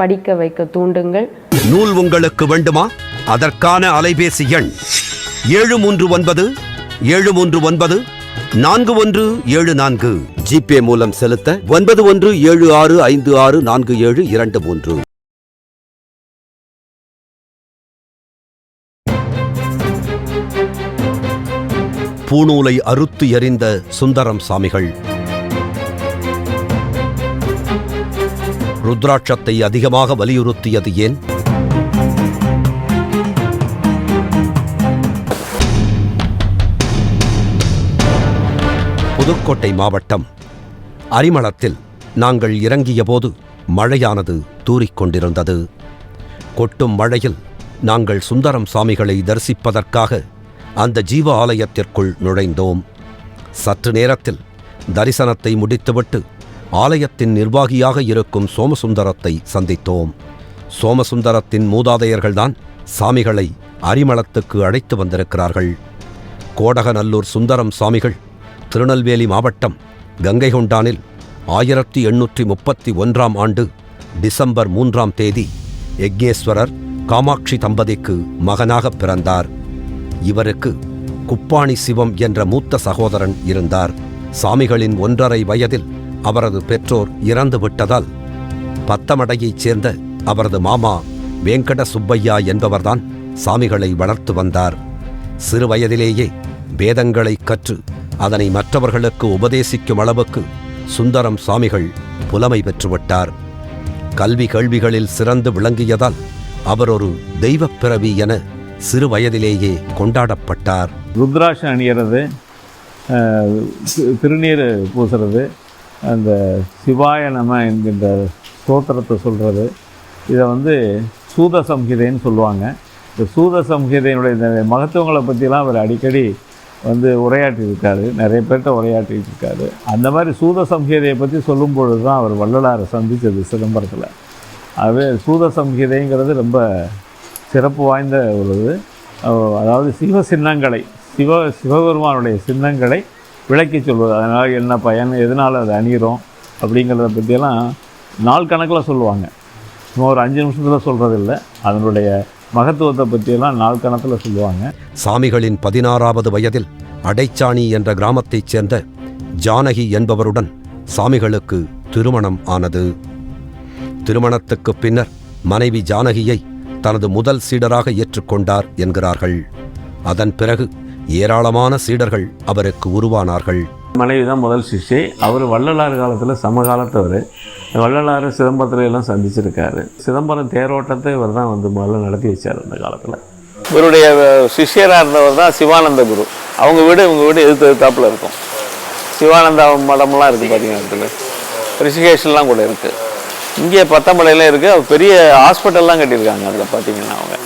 படிக்க வைக்க தூண்டுங்கள். நூல் உங்களுக்கு வேண்டுமா? அதற்கான அலைபேசி எண் ஏழு மூன்று ஒன்பது ஏழு மூன்று ஒன்பது நான்கு ஒன்று ஏழு நான்கு. ஜிபே மூலம் செலுத்த ஒன்பது ஒன்று ஏழு ஆறு ஐந்து ஆறு நான்கு ஏழு இரண்டு மூன்று. பூணூலை அறுத்து எறிந்த சுந்தரம் சாமிகள். ருத்ராட்சத்தை அதிகமாக வலியுறுத்தியது ஏன்? புதுக்கோட்டை மாவட்டம் அரிமளத்தில் நாங்கள் இறங்கியபோது மழையானது தூறிக்கொண்டிருந்தது கொட்டும் மழையில் நாங்கள் சுந்தரம் சாமிகளை தரிசிப்பதற்காக அந்த ஜீவ ஆலயத்திற்குள் நுழைந்தோம். சற்று நேரத்தில் தரிசனத்தை முடித்துவிட்டு ஆலயத்தின் நிர்வாகியாக இருக்கும் சோமசுந்தரத்தை சந்தித்தோம். சோமசுந்தரத்தின் மூதாதையர்கள்தான் சாமிகளை அரிமளத்துக்கு அழைத்து வந்திருக்கிறார்கள். கோடகநல்லூர் சுந்தரம் சாமிகள் திருநெல்வேலி மாவட்டம் கங்கை கொண்டானில் ஆயிரத்தி எண்ணூற்றி முப்பத்தி ஒன்றாம் ஆண்டு டிசம்பர் மூன்றாம் தேதி யக்ஞேஸ்வரர் காமாட்சி தம்பதிக்கு மகனாகப் பிறந்தார். இவருக்கு குப்பாணி சிவம் என்ற மூத்த சகோதரன் இருந்தார். சாமிகளின் ஒன்றரை வயதில் அவரது பெற்றோர் இறந்து விட்டதால் பத்தமடையைச் சேர்ந்த அவரது மாமா வேங்கட சுப்பையா என்பவர்தான் சாமிகளை வளர்த்து வந்தார். சிறு வயதிலேயே வேதங்களை கற்று அதனை மற்றவர்களுக்கு உபதேசிக்கும் அளவுக்கு சுந்தரம் சாமிகள் புலமை பெற்றுவிட்டார். கல்வி கேள்விகளில் சிறந்து விளங்கியதால் அவர் ஒரு தெய்வப் பிறவி என சிறு வயதிலேயே கொண்டாடப்பட்டார். ருத்ராட்சம் அணியறது திருநீர் பூசுறது அந்த சிவாய நம என்கின்ற ஸ்தோத்திரத்தை சொல்கிறது இதை வந்து சூத சம்ஹிதைன்னு சொல்லுவாங்க. இந்த சூத சம்ஹிதையினுடைய இந்த மகத்துவங்களை பற்றிலாம் அவர் அடிக்கடி வந்து உரையாற்றியிருக்காரு. நிறைய பேர்கிட்ட உரையாற்றிட்டு இருக்காரு அந்த மாதிரி சூத சம்ஹிதையை பற்றி சொல்லும் பொழுது தான் அவர் வள்ளலாரை சந்தித்தது சிதம்பரத்தில். அதுவே சூத சம்ஹிதைங்கிறது ரொம்ப சிறப்பு வாய்ந்த ஒரு இது. அதாவது சிவ சின்னங்களை சிவ சிவபெருமானுடைய சின்னங்களை விளக்கி சொல்வது. அதனால் என்ன பயன் எதனால் அதை அணிகிறோம் அப்படிங்கிறத பற்றியெல்லாம் நாள் கணக்கில் சொல்லுவாங்க. சும்மா ஒரு அஞ்சு நிமிஷத்தில் சொல்கிறதில்ல அதனுடைய மகத்துவத்தை பற்றியெல்லாம் நாள் கணக்கில் சொல்லுவாங்க. சாமிகளின் பதினாறாவது வயதில் அடைச்சாணி என்ற கிராமத்தைச் சேர்ந்த ஜானகி என்பவருடன் சாமிகளுக்கு திருமணம் ஆனது. திருமணத்துக்கு பின்னர் மனைவி ஜானகியை தனது முதல் சீடராக ஏற்றுக்கொண்டார் என்கிறார்கள். அதன் பிறகு ஏராளமான சீடர்கள் அவருக்கு உருவானார்கள். மனைவி தான் முதல் சிஷ்யை. அவர் வள்ளலார் காலத்தில் சமகாலத்தவர். வள்ளலார் சிதம்பரத்துல எல்லாம் சந்திச்சிருக்காரு. சிதம்பரம் தேரோட்டத்தை இவர் தான் வந்து முதல்ல நடத்தி வச்சார் அந்த காலத்தில். இவருடைய சிஷ்யராக இருந்தவர் தான் சிவானந்த குரு. அவங்க வீடு இவங்க வீடு எதிர்த்து எதிர்த்தாப்புல இருக்கும். சிவானந்தா மடம்லாம் இருக்குது பார்த்தீங்கன்னா இடத்துல ரிஷிகேஷன்லாம் கூட இருக்குது இங்கே பத்தமலையில இருக்குது பெரிய ஹாஸ்பிட்டல்லாம் கட்டியிருக்காங்க அதில் பார்த்தீங்கன்னா அவங்க.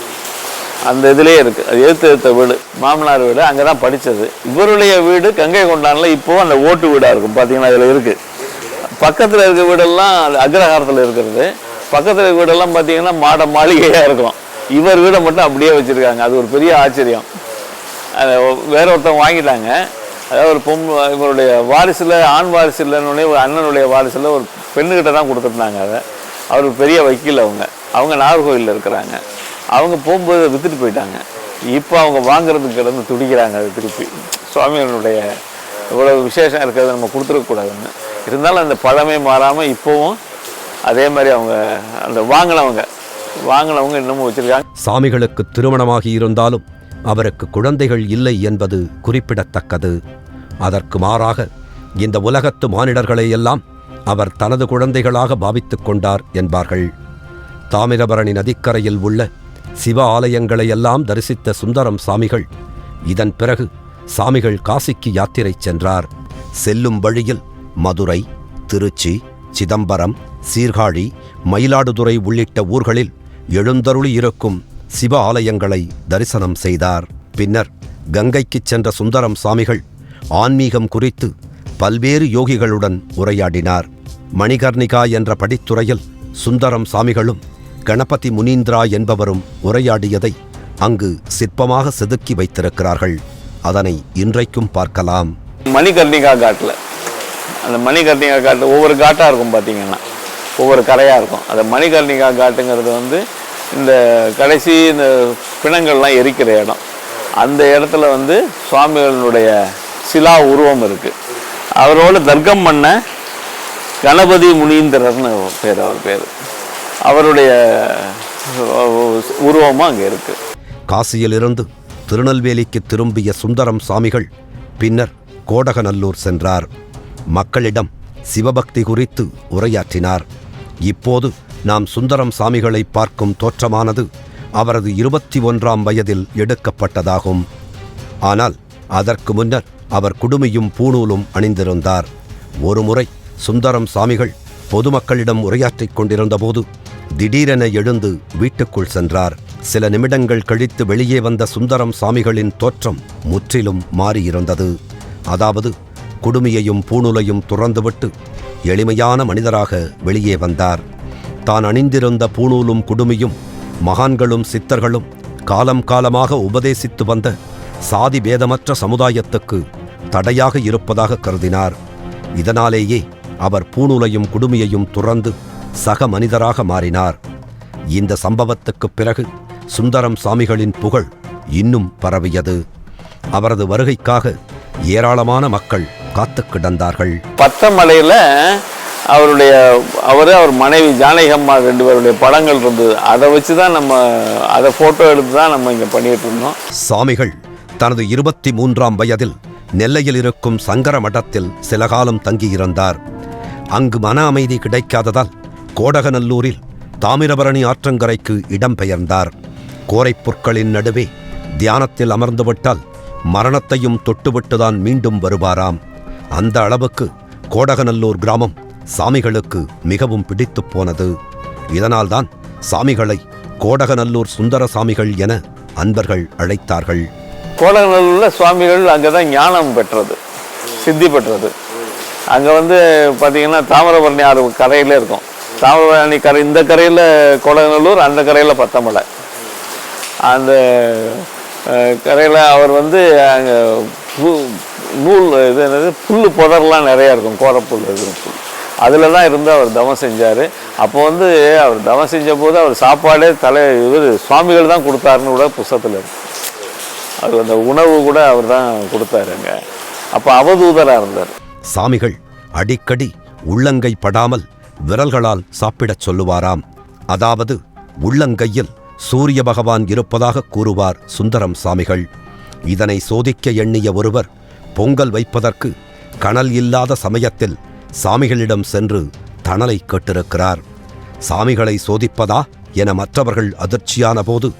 அந்த இதுலேயே இருக்குது அது எழுத்து எழுத்த வீடு மாமனார் வீடு அங்கே தான் படித்தது இவருடைய வீடு கங்கை கொண்டானில் இப்போவும் அந்த ஓட்டு வீடாக இருக்கும். பார்த்தீங்கன்னா அதில் இருக்குது பக்கத்தில் இருக்க வீடெல்லாம் அது அக்ரஹாரத்தில் இருக்கிறது. பக்கத்தில் இருக்க வீடெல்லாம் பார்த்தீங்கன்னா மாட மாளிகையாக இருக்கும். இவர் வீடை மட்டும் அப்படியே வச்சுருக்காங்க. அது ஒரு பெரிய ஆச்சரியம். அதை வேற ஒருத்தவங்க வாங்கிட்டாங்க. அதாவது ஒரு பொம் இவருடைய வாரிசில் ஆண் வாரிசு இல்லைன்னு ஒரு அண்ணனுடைய வாரிசில் ஒரு பெண்ணுக்கிட்ட தான் கொடுத்துருந்தாங்க அதை. அவர் பெரிய வக்கீல் அவங்க. அவங்க நாகர்கோவிலில் இருக்கிறாங்க. அவங்க போகும்போது விற்றுட்டு போயிட்டாங்க. இப்போ அவங்க வாங்குறதுக்கு கிடந்து துடிக்கிறாங்க அது திருப்பி. சுவாமிகளுடைய இவ்வளவு விசேஷம் இருக்கிறத நம்ம கொடுத்துருக்கக்கூடாதுன்னு இருந்தாலும் அந்த பழமை மாறாமல் இப்போவும் அதே மாதிரி அவங்க அந்த வாங்கினவங்க வாங்கினவங்க இன்னமும் வச்சுருக்காங்க. சாமிகளுக்கு திருமணமாகி இருந்தாலும் அவருக்கு குழந்தைகள் இல்லை என்பது குறிப்பிடத்தக்கது. அதற்கு மாறாக இந்த உலகத்து மானிடர்களை எல்லாம் அவர் தனது குழந்தைகளாக பாவித்துக் கொண்டார் என்பார்கள். தாமிரபரணி நதிக்கரையில் உள்ள சிவ ஆலயங்களை எல்லாம் தரிசித்த சுந்தரம் சாமிகள். இதன் பிறகு சாமிகள் காசிக்கு யாத்திரை சென்றார். செல்லும் வழியில் மதுரை திருச்சி சிதம்பரம் சீர்காழி மயிலாடுதுறை உள்ளிட்ட ஊர்களில் எழுந்தருளி இருக்கும் சிவ ஆலயங்களை தரிசனம் செய்தார். பின்னர் கங்கைக்குச் சென்ற சுந்தரம் சாமிகள் ஆன்மீகம் குறித்து பல்வேறு யோகிகளுடன் உரையாடினார். மணிகர்ணிகா என்ற படித்துறையில் சுந்தரம் சாமிகளும் கணபதி முனீந்திரா என்பவரும் உரையாடியதை அங்கு சிற்பமாக செதுக்கி வைத்திருக்கிறார்கள். அதனை இன்றைக்கும் பார்க்கலாம். மணிகர்ணிகா காட்டில். அந்த மணிகர்ணிகா காட்டு ஒவ்வொரு காட்டாக இருக்கும் பார்த்தீங்கன்னா ஒவ்வொரு கரையாக இருக்கும். அந்த மணிகர்ணிகா காட்டுங்கிறது வந்து இந்த கடைசி இந்த பிணங்கள்லாம் எரிக்கிற இடம். அந்த இடத்துல வந்து சுவாமிகளுடைய சிலா உருவம் இருக்குது அவரோட தர்க்கம் பண்ண கணபதி முனீந்திரர்னு பேர் அவர் பேர். அவருடைய உருவமும் அங்கே இருக்கு. காசியிலிருந்து திருநெல்வேலிக்கு திரும்பிய சுந்தரம் சாமிகள் பின்னர் கோடகநல்லூர் சென்றார். மக்களிடம் சிவபக்தி குறித்து உரையாற்றினார். இப்போது நாம் சுந்தரம் சாமிகளை பார்க்கும் தோற்றமானது அவரது இருபத்தி ஒன்றாம் வயதில் எடுக்கப்பட்டதாகும். ஆனால் அதற்கு முன்னர் அவர் குடுமியும் பூணூலும் அணிந்திருந்தார். ஒருமுறை சுந்தரம் சாமிகள் பொதுமக்களிடம் உரையாற்றிக் கொண்டிருந்தபோது திடீரென எழுந்து வீட்டுக்குள் சென்றார். சில நிமிடங்கள் கழித்து வெளியே வந்த சுந்தரம் சாமிகளின் தோற்றம் முற்றிலும் மாறியிருந்தது. அதாவது குடுமியையும் பூணூலையும் துறந்துவிட்டு எளிமையான மனிதராக வெளியே வந்தார். தான் அணிந்திருந்த பூணூலும் குடுமியும் மகான்களும் சித்தர்களும் காலம் காலமாக உபதேசித்து வந்த சாதி பேதமற்ற சமுதாயத்துக்கு தடையாக இருப்பதாக கருதினார். இதனாலேயே அவர் பூணூலையும் குடுமியையும் துறந்து சக மனிதராக மாறினார். இந்த சம்பவத்துக்குப் பிறகு சுந்தரம் சாமிகளின் புகழ் இன்னும் பரவியது. அவரது வருகைக்காக ஏராளமான மக்கள் காத்துக் கிடந்தார்கள். பத்தமலையில் அவருடைய அவர் அவர் மனைவி ஜானகி அம்மா ரெண்டு பேருடைய படங்கள் இருந்தது. அதை வச்சு தான் நம்ம அதை ஃபோட்டோ எடுத்து தான் நம்ம இங்கே பண்ணிட்டு இருந்தோம். சாமிகள் தனது இருபத்தி மூன்றாம் வயதில் நெல்லையில் இருக்கும் சங்கர மடத்தில் சில காலம் தங்கியிருந்தார். அங்கு மன அமைதி கிடைக்காததால் கோடகநல்லூரில் தாமிரபரணி ஆற்றங்கரைக்கு இடம்பெயர்ந்தார். கோரைப் பொற்களின் நடுவே தியானத்தில் அமர்ந்துவிட்டால் மரணத்தையும் தொட்டுவிட்டுதான் மீண்டும் வருவாராம். அந்த அளவுக்கு கோடகநல்லூர் கிராமம் சாமிகளுக்கு மிகவும் பிடித்துப் போனது. இதனால்தான் சாமிகளை கோடகநல்லூர் சுந்தர சாமிகள் என அன்பர்கள் அழைத்தார்கள். கோடகநல்லூரில் சுவாமிகள் அங்கே தான் ஞானம் பெற்றது சித்தி பெற்றது. அங்கே வந்து பார்த்தீங்கன்னா தாமிரபரணி ஆறு கரையிலே இருக்கும். தாமிரபரணி கரை இந்த கரையில் கொலநல்லூர் அந்த கரையில் பத்தமலை. அந்த கரையில் அவர் வந்து அங்கே நூல் இது என்னது புல் புதர்லாம் நிறையா இருக்கும் கோரப்புல் இது புல் அதில் தான் இருந்து அவர் தவம் செஞ்சார். அப்போ வந்து அவர் தவம் செஞ்ச போது அவர் சாப்பாடே தலை இவர் சுவாமிகள் தான் கொடுத்தாருன்னு கூட புஸ்தத்தில் இருக்கு. அவர் அந்த உணவு கூட அவர் தான் கொடுத்தாரு அங்கே. அப்போ அவதூதராக இருந்தார். சாமிகள் அடிக்கடி உள்ளங்கை படாமல் விரல்களால் சாப்பிடச் சொல்லுவாராம். அதாவது உள்ளங்கையில் சூரிய பகவான் இருப்பதாக கூறுவார் சுந்தரம் சாமிகள். இதனை சோதிக்க எண்ணிய ஒருவர் பொங்கல் வைப்பதற்கு கனல் இல்லாத சமயத்தில் சாமிகளிடம் சென்று தணலை கேட்டிருக்கிறார். சாமிகளை சோதிப்பதா என மற்றவர்கள் அதிர்ச்சியான போது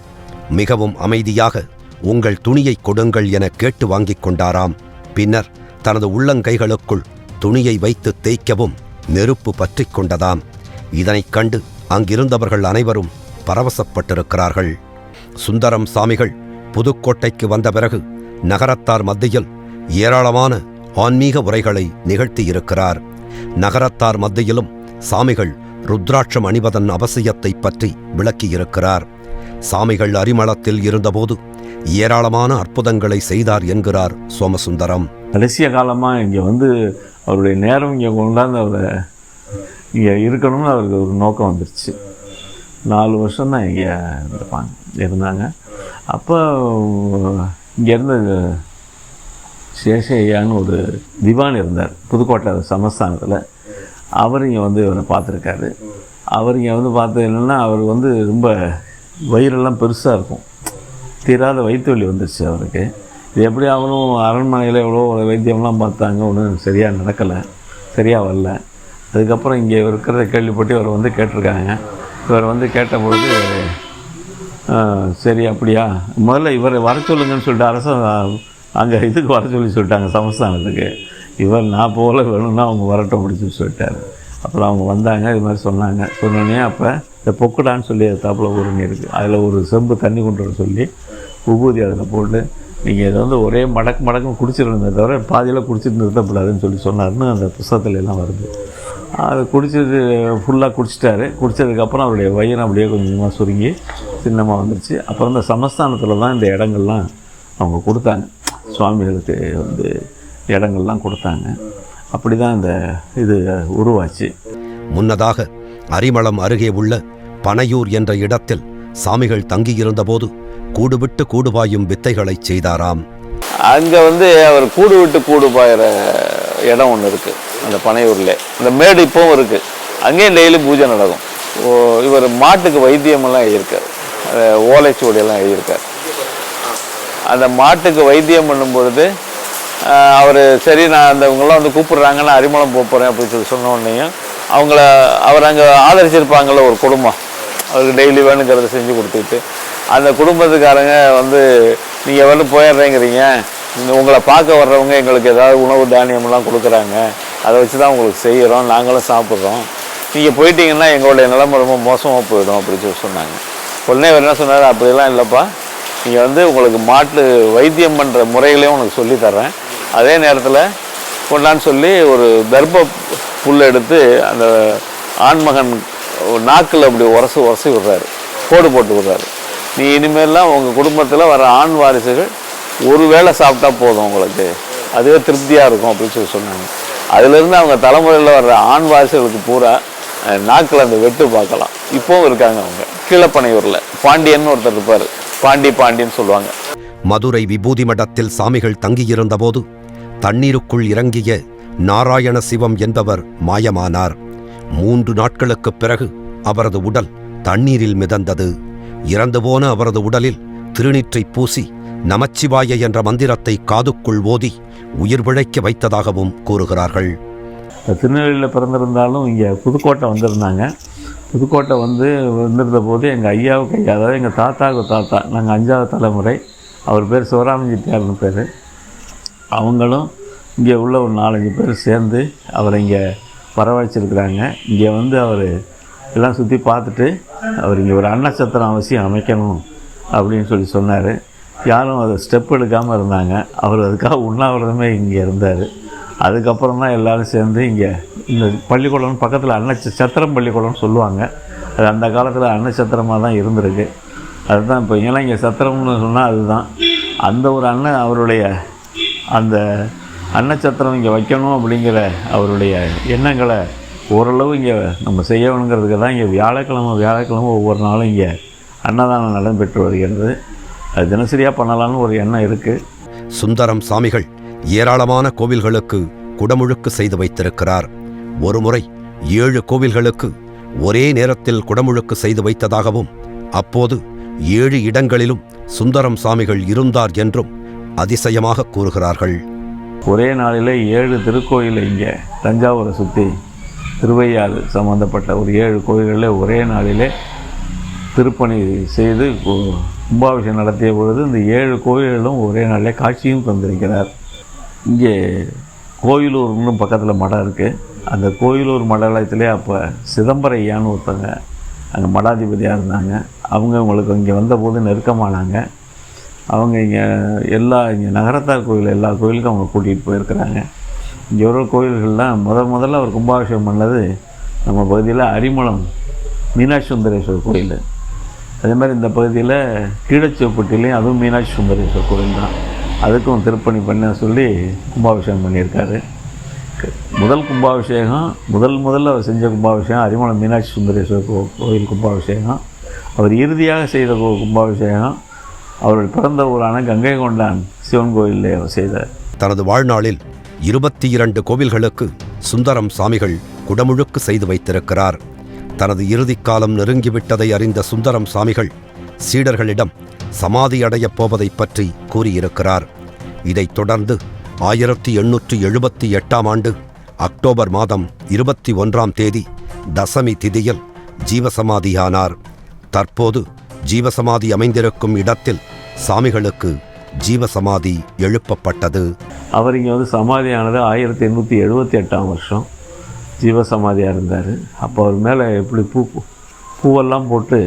மிகவும் அமைதியாக உங்கள் துணியை கொடுங்கள் என கேட்டு வாங்கிக் கொண்டாராம். பின்னர் தனது உள்ளங்கைகளுக்குள் துணியை வைத்து தேய்க்கவும் நெருப்பு பற்றிக் கொண்டதாம். இதனைக் கண்டு அங்கிருந்தவர்கள் அனைவரும் பரவசப்பட்டிருக்கிறார்கள். சுந்தரம் சாமிகள் புதுக்கோட்டைக்கு வந்த பிறகு நகரத்தார் மத்தியில் ஏராளமான ஆன்மீக உரைகளை நிகழ்த்தியிருக்கிறார். நகரத்தார் மத்தியிலும் சாமிகள் ருத்ராட்சம் அணிவதன் அவசியத்தைப் பற்றி விளக்கியிருக்கிறார். சாமிகள் அரிமளத்தில் இருந்தபோது ஏராளமான அற்புதங்களை செய்தார் என்கிறார் சோமசுந்தரம். கடைசிய காலமாக இங்கே வந்து அவருடைய நேரம் இங்கே கொண்டாந்து அவரை இங்கே இருக்கணும்னு அவருக்கு ஒரு நோக்கம் வந்துருச்சு. நாலு வருஷம் தான் இங்கே இருப்பாங்க இருந்தாங்க. அப்போ இங்கே இருந்த சேஷையான்னு ஒரு திவான் இருந்தார் புதுக்கோட்டை சமஸ்தானத்தில். அவர் இங்கே வந்து இவரை பார்த்துருக்காரு. அவர் இங்கே வந்து பார்த்து என்னென்னா அவர் வந்து ரொம்ப வயிறெல்லாம் பெருசாக இருக்கும். தீராத வயிற்று வலி வந்துருச்சு அவருக்கு. இது எப்படி அவனும் அரண்மனையில் எவ்வளோ வைத்தியம்லாம் பார்த்தாங்க ஒன்றும் சரியாக நடக்கலை. சரியாக வரல. அதுக்கப்புறம் இங்கே இருக்கிறத கேள்விப்பட்டு இவர் வந்து கேட்டிருக்காங்க. இவர் வந்து கேட்டபொழுது சரி அப்படியா. முதல்ல இவரை வர சொல்லுங்கன்னு சொல்லிட்டு அரசு அங்கே இதுக்கு வர சொல்லி சொல்லிட்டாங்க சமஸ்தானத்துக்கு. இவர் நான் போல வேணும்னா அவங்க வரட்டும் அப்படின்னு சொல்லிட்டார். அப்புறம் அவங்க வந்தாங்க இது மாதிரி சொன்னாங்க. சொன்னோடனே அப்போ இந்த பொக்குடான்னு சொல்லி தாப்பில் ஊருங்க இருக்குது அதில் ஒரு செம்பு தண்ணி கொண்டு வர சொல்லி உபூதி அதில் போட்டு நீங்கள் இதை வந்து ஒரே மடக்கு மடக்கும் குடிச்சிருந்தே தவிர பாதியில் குடிச்சிட்டு நிறுத்தப்படாதுன்னு சொல்லி சொன்னார்னு அந்த புஸ்தகத்துல எல்லாம் வருது. அது குடிச்சது ஃபுல்லாக குடிச்சிட்டாரு. குடித்ததுக்கப்புறம் அவருடைய வயிறு அப்படியே கொஞ்சமாக சுருங்கி சின்னமாக வந்துருச்சு. அப்புறம் இந்த சமஸ்தானத்தில் தான் இந்த இடங்கள்லாம் அவங்க கொடுத்தாங்க. சுவாமிகளுக்கு வந்து இடங்கள்லாம் கொடுத்தாங்க. அப்படி தான் இந்த இது உருவாச்சு. முன்னதாக அரிமளம் அருகே உள்ள பனையூர் என்ற இடத்தில் சாமிகள் தங்கியிருந்தபோது கூடுவிட்டு கூடுபாயும் வித்தைகளைச் செய்தாராம். அங்கே வந்து அவர் கூடு விட்டு கூடு பாயிற இடம் ஒன்று இருக்குது அந்த பனையூரில். அந்த மேடு இப்போவும் இருக்குது அங்கேயும் டெய்லி பூஜை நடக்கும். இவர் மாட்டுக்கு வைத்தியமெல்லாம் எழுதியிருக்கார். அஹ் ஓலைச்சுவடியெல்லாம் எழுதியிருக்கார். அந்த மாட்டுக்கு வைத்தியம் பண்ணும் பொழுது அவர் சரி நான் அந்த இவங்கெல்லாம் வந்து கூப்பிடுறாங்கன்னு அரிமளம் போகிறேன் அப்படின்னு சொல்லி சொன்ன உடனேயும் அவங்கள அவர் அங்கே ஆதரிச்சிருப்பாங்கள்ல ஒரு குடும்பம். அவருக்கு டெய்லி வேணுங்கிறத செஞ்சு கொடுத்துட்டு அந்த குடும்பத்துக்காரங்க வந்து நீங்கள் வந்து போயிடுறேங்கிறீங்க. இந்த உங்களை பார்க்க வர்றவங்க எங்களுக்கு ஏதாவது உணவு தானியமெல்லாம் கொடுக்குறாங்க. அதை வச்சு தான் உங்களுக்கு செய்கிறோம் நாங்களும் சாப்பிட்றோம். நீங்கள் போயிட்டீங்கன்னா எங்களுடைய நிலைமை ரொம்ப மோசமாக போயிடும் அப்படின்னு சொல்லி சொன்னாங்க. உடனே என்ன சொன்னார்? அப்படிலாம் இல்லைப்பா. நீங்கள் வந்து உங்களுக்கு மாட்டு வைத்தியம் பண்ணுற முறைகளையும் உனக்கு சொல்லித் தர்றேன். அதே நேரத்தில் கொண்டான்னு சொல்லி ஒரு தர்ப்ப புல் எடுத்து அந்த ஆண்மகன் நாக்கில் அப்படி உரசு உரசி விடுறாரு. கோடு போட்டு விடுறாரு. நீ இனிமேல்லாம் உங்கள் குடும்பத்தில் வர ஆண் வாரிசுகள் ஒரு வேளை சாப்பிட்டா போதும் உங்களுக்கு. அதுவே திருப்தியாக இருக்கும் அப்படின்னு சொல்லி சொன்னாங்க. அதுலேருந்து அவங்க தலைமுறையில் வர்ற ஆண் வாரிசுகளுக்கு பூரா நாக்கில் அந்த வெட்டு பார்க்கலாம். இப்போவும் இருக்காங்க அவங்க. கீழப்பனையூரில் பாண்டியன்னு ஒருத்தர் இருப்பார். பாண்டி பாண்டின்னு சொல்லுவாங்க. மதுரை விபூதி மடத்தில் சாமிகள் தங்கியிருந்தபோது தண்ணீருக்குள் இறங்கிய நாராயண சிவம் என்பவர் மாயமானார். மூன்று நாட்களுக்குப் பிறகு அவரது உடல் தண்ணீரில் மிதந்தது. இறந்து போன அவரது உடலில் திருநீற்றை பூசி நமச்சிவாய என்ற மந்திரத்தை காதுக்குள் ஓதி உயிர் பிழைக்க வைத்ததாகவும் கூறுகிறார்கள். திருநெல்வேலியில் பிறந்திருந்தாலும் இங்கே புதுக்கோட்டை வந்திருந்தாங்க. புதுக்கோட்டை வந்து வந்திருந்த போது எங்கள் ஐயாவுக்கு ஐயா அதாவது எங்கள் தாத்தாவுக்கு தாத்தா நாங்கள் அஞ்சாவது தலைமுறை. அவர் பேர் சிவராமன் செட்டியார்னு பேர். அவங்களும் இங்கே உள்ள ஒரு நாலஞ்சு பேர் சேர்ந்து அவரை இங்கே வரவழைச்சிருக்கிறாங்க. இங்கே வந்து அவர் எல்லாம் சுற்றி பார்த்துட்டு அவர் இங்கே ஒரு அன்னச்சத்திரம் அவசியம் அமைக்கணும் அப்படின்னு சொல்லி சொன்னார். யாரும் அதை ஸ்டெப் எடுக்காமல் இருந்தாங்க. அவர் அதுக்காக உண்ணாவிரதமே இங்கே இருந்தார். அதுக்கப்புறம் தான் எல்லோரும் சேர்ந்து இங்கே இந்த பள்ளிக்கூடம் பக்கத்தில் அன்னச்ச சத்திரம் பள்ளிக்கூடம்னு சொல்லுவாங்க. அது அந்த காலத்தில் அன்னச்சத்திரமாக தான் இருந்திருக்கு. அதுதான் இப்போ இங்கெல்லாம் இங்கே சத்திரம்னு சொன்னால் அதுதான். அந்த ஒரு அண்ணன் அவருடைய அந்த அன்னச்சத்திரம் இங்கே வைக்கணும் அப்படிங்கிற அவருடைய எண்ணங்களை ஓரளவு இங்கே நம்ம செய்யணுங்கிறதுக்கு தான் இங்கே வியாழக்கிழமை வியாழக்கிழமை ஒவ்வொரு நாளும் இங்கே அன்னதானம் நடைபெற்று வருகிறது. அது தினசரியாக பண்ணலாம்னு ஒரு எண்ணம் இருக்குது சுந்தரம் சாமிகள் ஏராளமான கோவில்களுக்கு குடமுழுக்கு செய்து வைத்திருக்கிறார். ஒருமுறை ஏழு கோவில்களுக்கு ஒரே நேரத்தில் குடமுழுக்கு செய்து வைத்ததாகவும் அப்போது ஏழு இடங்களிலும் சுந்தரம் சாமிகள் இருந்தார் என்றும் அதிசயமாக கூறுகிறார்கள். ஒரே நாளில் ஏழு திருக்கோயிலை இங்கே தஞ்சாவூரை சுற்றி திருவையாறு சம்பந்தப்பட்ட ஒரு ஏழு கோயில்களில் ஒரே நாளிலே திருப்பணி செய்து கு- கும்பாபிஷேகம் நடத்திய பொழுது இந்த ஏழு கோயில்களும் ஒரே நாளிலே காட்சியும் தந்திருக்கிறார். இங்கே கோயிலூர்னு பக்கத்தில் மடம் இருக்குது அந்த கோயிலூர் மடாலயத்திலே அப்போ சிதம்பர ஐயான்னு ஒருத்தங்க அங்கே மடாதிபதியாக இருந்தாங்க. அவங்க உங்களுக்கு இங்கே வந்தபோது நெருக்கமானாங்க. அவங்க இங்கே எல்லா இங்கே நகரத்தார் கோயில் எல்லா கோயிலுக்கும் அவங்க கூட்டிகிட்டு போயிருக்கிறாங்க. இங்கே ஒரு கோயில்கள்லாம் முத முதல்ல அவர் கும்பாபிஷேகம் பண்ணது நம்ம பகுதியில் அரிமளம் மீனாட்சி சுந்தரேஸ்வரர் கோயில். அதே மாதிரி இந்த பகுதியில் கீழச்சிவப்பட்டிலையும் அதுவும் மீனாட்சி சுந்தரேஸ்வரர் கோயில் தான். அதுக்கும் திருப்பணி பண்ண சொல்லி கும்பாபிஷேகம் பண்ணியிருக்காரு. முதல் கும்பாபிஷேகம் முதல் முதல்ல அவர் செஞ்ச கும்பாபிஷேகம் அரிமளம் மீனாட்சி சுந்தரேஸ்வரர் கோ கோயில் கும்பாபிஷேகம். அவர் இறுதியாக செய்த கும்பாபிஷேகம் அவருடைய பிறந்த ஊரான கங்கை கொண்டான் சிவன் கோயிலில் அவர் செய்தார். தனது வாழ்நாளில் இருபத்தி இரண்டு கோவில்களுக்கு சுந்தரம் சாமிகள் குடமுழுக்கு செய்து வைத்திருக்கிறார். தனது இறுதிக் காலம் நெருங்கிவிட்டதை அறிந்த சுந்தரம் சாமிகள் சீடர்களிடம் சமாதி அடையப் போவதைப் பற்றி கூறியிருக்கிறார். இதைத் தொடர்ந்து ஆயிரத்தி எண்ணூற்றி எழுபத்தி எட்டாம் ஆண்டு அக்டோபர் மாதம் இருபத்தி ஒன்றாம் தேதி தசமி திதியில் ஜீவசமாதியானார். தற்போது ஜீவசமாதி அமைந்திருக்கும் இடத்தில் சாமிகளுக்கு ஜீவசமாதி எழுப்பப்பட்டது. அவர் இங்கே வந்து சமாதியானது ஆயிரத்தி எண்ணூற்றி எழுபத்தி எட்டாம் வருஷம். ஜீவசமாதியாக இருந்தார். அப்போ அவர் மேலே எப்படி பூ பூவெல்லாம் போட்டு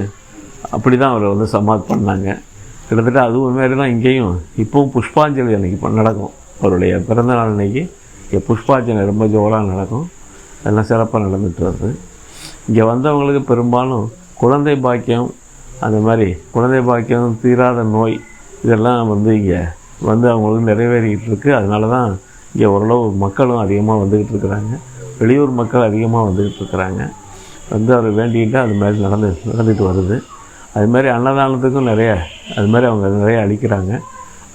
அப்படி தான் அவரை வந்து சமாதி பண்ணாங்க. கிட்டத்தட்ட அதுவும் மாரி தான் இங்கேயும் இப்போவும் புஷ்பாஞ்சலி அன்னைக்கு இப்போ நடக்கும். அவருடைய பிறந்தநாள் அன்னைக்கு இங்கே புஷ்பாஞ்சலி ரொம்ப ஜோராக நடக்கும். அதெல்லாம் சிறப்பாக நடந்துட்டு வருது. இங்கே வந்தவங்களுக்கு பெரும்பாலும் குழந்தை பாக்கியம் அந்த மாதிரி குழந்தை பாக்கியம் தீராத நோய் இதெல்லாம் வந்து இங்கே வந்து அவங்களுக்கு நிறைவேறிக்கிட்டு இருக்குது அதனால தான் இங்கே ஓரளவு மக்களும் அதிகமாக வந்துக்கிட்டு இருக்கிறாங்க. வெளியூர் மக்கள் அதிகமாக வந்துக்கிட்டு இருக்கிறாங்க. வந்து அவர் வேண்டிக்கிட்டு அது மாதிரி நடந்து நடந்துட்டு வருது. அது மாதிரி அன்னதானத்துக்கும் நிறைய அது மாதிரி அவங்க நிறைய அளிக்கிறாங்க.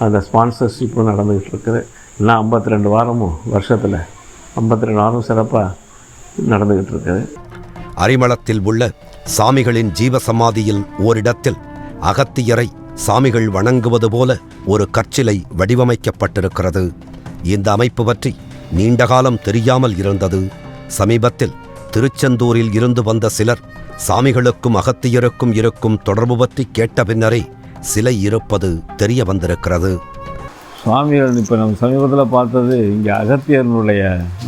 அந்த ஸ்பான்சர்ஷிப்பும் நடந்துக்கிட்டு இருக்குது. இன்னும் ஐம்பத்தி ரெண்டு வாரமும் வருஷத்தில் ஐம்பத்தி ரெண்டு வாரம் சிறப்பாக நடந்துக்கிட்டு இருக்குது. அரிமளத்தில் உள்ள சாமிகளின் ஜீவசமாதியில் ஓரிடத்தில் அகத்தியரை சாமிகள் வணங்குவது போல ஒரு கற்சிலை வடிவமைக்கப்பட்டிருக்கிறது. இந்த அமைப்பு பற்றி நீண்ட காலம் தெரியாமல் இருந்தது. சமீபத்தில் திருச்செந்தூரில் இருந்து வந்த சிலர் சாமிகளுக்கும் அகத்தியருக்கும் இருக்கும் தொடர்பு பற்றி கேட்ட பின்னரே சிலை இருப்பது தெரிய வந்திருக்கிறது. சுவாமிகள் இப்போ நம்ம சமீபத்தில் பார்த்தது இங்கே அகத்தியர்களுடைய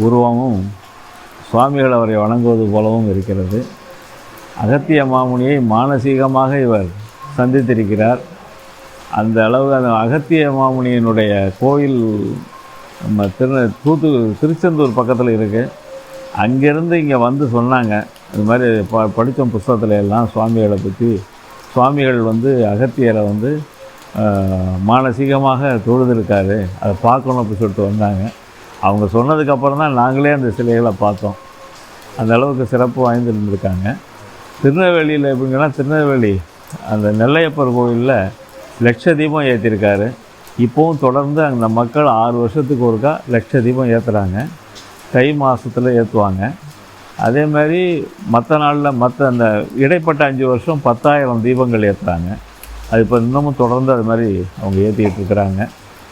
உருவமும் சுவாமிகள் அவரை வணங்குவது போலவும் இருக்கிறது. அகத்திய மாமுனியை மானசீகமாக இவர் சந்தித்திருக்கிறார். அந்த அளவு அந்த அகத்திய மாமுனியினுடைய கோயில் நம்ம திரு தூத்து திருச்செந்தூர் பக்கத்தில் இருக்குது அங்கேருந்து இங்கே வந்து சொன்னாங்க. இது மாதிரி ப படித்த புஸ்தகத்துல எல்லாம் சுவாமிகளை பற்றி சுவாமிகள் வந்து அகத்தியரை வந்து மானசீகமாக தொழுதுருக்காரு. அதை பார்க்கணும் அப்படி சொல்லிட்டு வந்தாங்க. அவங்க சொன்னதுக்கப்புறம் தான் நாங்களே அந்த சிலைகளை பார்த்தோம். அந்த அளவுக்கு சிறப்பு வாய்ந்து இருந்திருக்காங்க திருநெல்வேலியில் எப்படிங்கன்னா திருநெல்வேலி அந்த நெல்லையப்பர் கோயிலில் லட்ச தீபம் ஏற்றிருக்காரு இப்போவும் தொடர்ந்து அந்த மக்கள் ஆறு வருஷத்துக்கு ஒருக்கா லட்ச தீபம் ஏற்றுறாங்க தை மாதத்தில் ஏற்றுவாங்க அதே மாதிரி மற்ற நாளில் மற்ற அந்த இடைப்பட்ட அஞ்சு வருஷம் பத்தாயிரம் தீபங்கள் ஏற்றுறாங்க அது இப்போ இன்னமும் தொடர்ந்து அது மாதிரி அவங்க ஏற்றிக்கிட்டு இருக்கிறாங்க.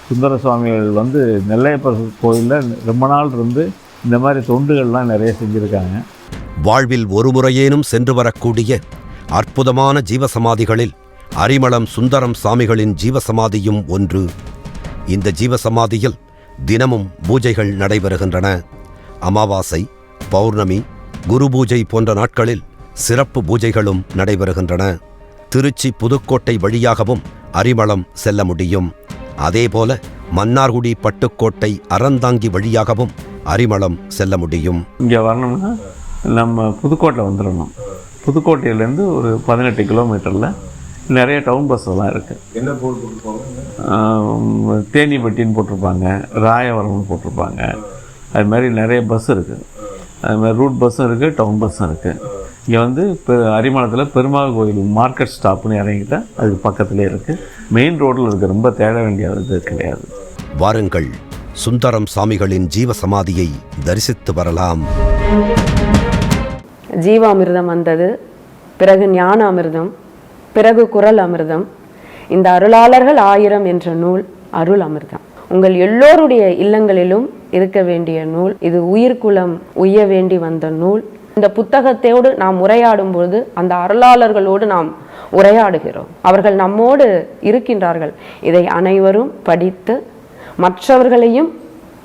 சுந்தர சுவாமிகள் வந்து நெல்லையப்பர் கோயிலில் ரொம்ப நாள் இருந்து இந்த மாதிரி தொண்டுகள்லாம் நிறைய செஞ்சுருக்காங்க. வாழ்வில் ஒரு முறையேனும் சென்று வரக்கூடிய அற்புதமான ஜீவசமாதிகளில் அரிமளம் சுந்தரம் சாமிகளின் ஜீவசமாதியும் ஒன்று. இந்த ஜீவசமாதியில் தினமும் பூஜைகள் நடைபெறுகின்றன. அமாவாசை பௌர்ணமி குரு பூஜை போன்ற நாட்களில் சிறப்பு பூஜைகளும் நடைபெறுகின்றன. திருச்சி புதுக்கோட்டை வழியாகவும் அரிமளம் செல்ல முடியும். அதேபோல மன்னார்குடி பட்டுக்கோட்டை அறந்தாங்கி வழியாகவும் அரிமளம் செல்ல முடியும். இங்கே வரணும்னா நம்ம புதுக்கோட்டை வந்துடணும். புதுக்கோட்டையிலேருந்து ஒரு பதினெட்டு கிலோமீட்டரில் நிறைய டவுன் பஸ் எல்லாம் இருக்குது என்ன போர்டு போட்டுருப்பாங்க? தேனிப்பட்டின்னு போட்டிருப்பாங்க ராயவரம்னு போட்டிருப்பாங்க. அது மாதிரி நிறைய பஸ் இருக்குது அது மாதிரி ரூட் பஸ்ஸும் இருக்குது டவுன் பஸ்ஸும் இருக்குது இங்கே வந்து பெ அரிமளத்தில் பெருமாள் கோயில் மார்க்கெட் ஸ்டாப்னு இறங்கிட்டா அதுக்கு பக்கத்துலேயே இருக்குது மெயின் ரோட்டில் இருக்குது ரொம்ப தேட வேண்டிய இது கிடையாது. வாருங்கள் சுந்தரம் சாமிகளின் ஜீவசமாதியை தரிசித்து வரலாம். ஜீவாமிர்தம் வந்தது பிறகு ஞான அமிர்தம் பிறகு குரல் அமிர்தம். இந்த அருளாளர்கள் ஆயிரம் என்ற நூல் அருள் அமிர்தம். உங்கள் எல்லோருடைய இல்லங்களிலும் இருக்க வேண்டிய நூல் இது உயிர்குலம் உய்ய வேண்டி வந்த நூல். இந்த புத்தகத்தோடு நாம் உரையாடும் பொழுது அந்த அருளாளர்களோடு நாம் உரையாடுகிறோம். அவர்கள் நம்மோடு இருக்கின்றார்கள். இதை அனைவரும் படித்து மற்றவர்களையும்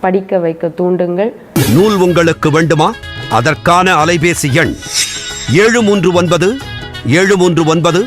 படிக்க வைக்க தூண்டுங்கள். நூல் உங்களுக்கு வேண்டுமா? அதற்கான அலைபேசி எண் ஏழு மூன்று ஒன்பது ஏழு மூன்று ஒன்பது